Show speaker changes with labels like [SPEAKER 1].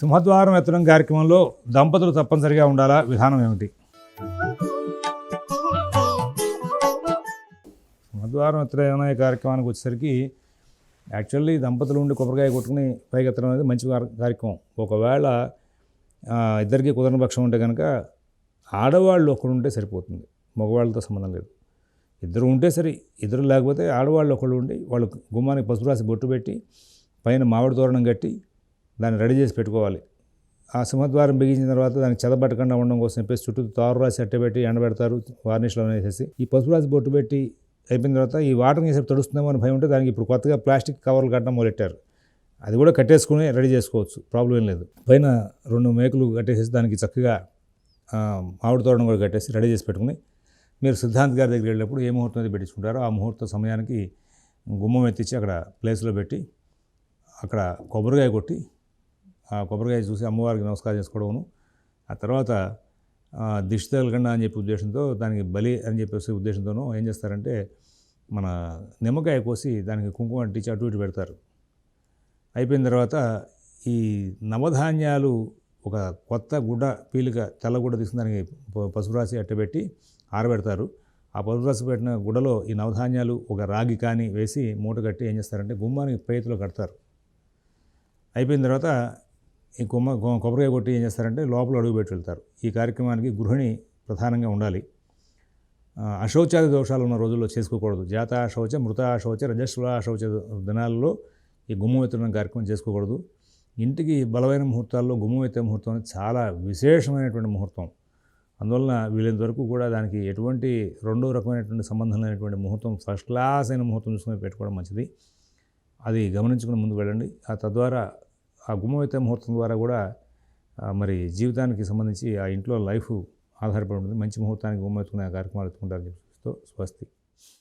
[SPEAKER 1] సింహద్వారం ఎత్తడం కార్యక్రమంలో దంపతులు తప్పనిసరిగా ఉండాలా? విధానం ఏమిటి? సింహద్వారం ఎత్తడం అనే కార్యక్రమానికి వచ్చేసరికి యాక్చువల్లీ దంపతులు ఉండి కొబ్బరికాయ కొట్టుకుని పైకి ఎత్తడం అనేది మంచి కార్యక్రమం. ఒకవేళ ఇద్దరికి కుదరని పక్షం ఉంటే కనుక ఆడవాళ్ళు ఒకరు ఉంటే సరిపోతుంది. మగవాళ్ళతో సంబంధం లేదు. ఇద్దరు ఉంటే సరే ఇద్దరు లేకపోతే ఆడవాళ్ళు ఒకళ్ళు ఉండి వాళ్ళు గుమ్మానికి పసుపు రాసి బొట్టు పెట్టి పైన మామిడి తోరణం కట్టి దాన్ని రెడీ చేసి పెట్టుకోవాలి. ఆ సింహద్వారం బిగించిన తర్వాత దానికి చెదబట్టకుండా ఉండడం కోసం చెప్పేసి చుట్టూ తారు రాసి అట్టబెట్టి ఎండబెడతారు వార్నిష్లో వేసేసి. ఈ పసుపు రాసి బొట్టు పెట్టి అయిపోయిన తర్వాత ఈ వాటర్ని వేసేపు తడుస్తుందేమో అని భయం ఉంటే దానికి ఇప్పుడు కొత్తగా ప్లాస్టిక్ కవర్లు కట్టడం మొదలెట్టారు. అది కూడా కట్టేసుకుని రెడీ చేసుకోవచ్చు ప్రాబ్లం ఏం లేదు. పైన రెండు మేకలు కట్టేసేసి దానికి చక్కగా మామిడి తోరణం కూడా కట్టేసి రెడీ చేసి పెట్టుకుని మీరు సిద్ధాంత్ గారి దగ్గరికి వెళ్ళినప్పుడు ఏ ముహూర్తం అయితే పెట్టించుకుంటారో ఆ ముహూర్త సమయానికి గుమ్మం ఎత్తించి అక్కడ ప్లేస్లో పెట్టి అక్కడ కొబ్బరికాయ కొట్టి ఆ కొబ్బరికాయ చూసి అమ్మవారికి నమస్కారం చేసుకోవడము ఆ తర్వాత దిష్టి తగలకుండా అని చెప్పి ఉద్దేశంతో దానికి బలి అని చెప్పేసి ఉద్దేశంతోనూ ఏం చేస్తారంటే మన నిమ్మకాయ కోసి దానికి కుంకుమ అంటించి అటు ఇటు పెడతారు. అయిపోయిన తర్వాత ఈ నవధాన్యాలు ఒక కొత్త గుడ్డ పీలిక తెల్ల గుడ్డ తీసుకుని దానికి ప- పసుపు రాసి అట్టబెట్టి ఆరబెడతారు. ఆ పసుపు రాసి పెట్టిన గుడ్డలో ఈ నవధాన్యాలు ఒక రాగి కానీ వేసి మూట కట్టి ఏం చేస్తారంటే గుమ్మానికి పేతులు కడతారు. అయిపోయిన తర్వాత ఈ కొమ్మ కొబ్బరికాయ కొట్టి ఏం చేస్తారంటే లోపల అడుగు పెట్టి వెళ్తారు. ఈ కార్యక్రమానికి గృహిణి ప్రధానంగా ఉండాలి. అశౌచాది దోషాలు ఉన్న రోజుల్లో చేసుకోకూడదు. జాత అశౌచ మృత అశౌచ రజస్వల అశౌచ దినాల్లో ఈ గుమ్మం కార్యక్రమం చేసుకోకూడదు. ఇంటికి బలమైన ముహూర్తాల్లో గుమ్మం ఎత్తే ముహూర్తం అనేది చాలా విశేషమైనటువంటి ముహూర్తం. అందువలన వీలైనంత వరకు కూడా దానికి ఎటువంటి రెండో రకమైనటువంటి సంబంధం లేనటువంటి ముహూర్తం ఫస్ట్ క్లాస్ అయిన ముహూర్తం చూసుకొని పెట్టుకోవడం మంచిది. అది గమనించుకుని ముందుకు వెళ్ళండి. ఆ తద్వారా ఆ గుమ్మమైతే ముహూర్తం ద్వారా కూడా మరి జీవితానికి సంబంధించి ఆ ఇంట్లో లైఫ్ ఆధారపడి ఉంటుంది. మంచి ముహూర్తానికి గుమ్మం ఎత్తుకునే కార్యక్రమాలు ఎత్తుకుంటారని చెప్తూ స్వస్తి.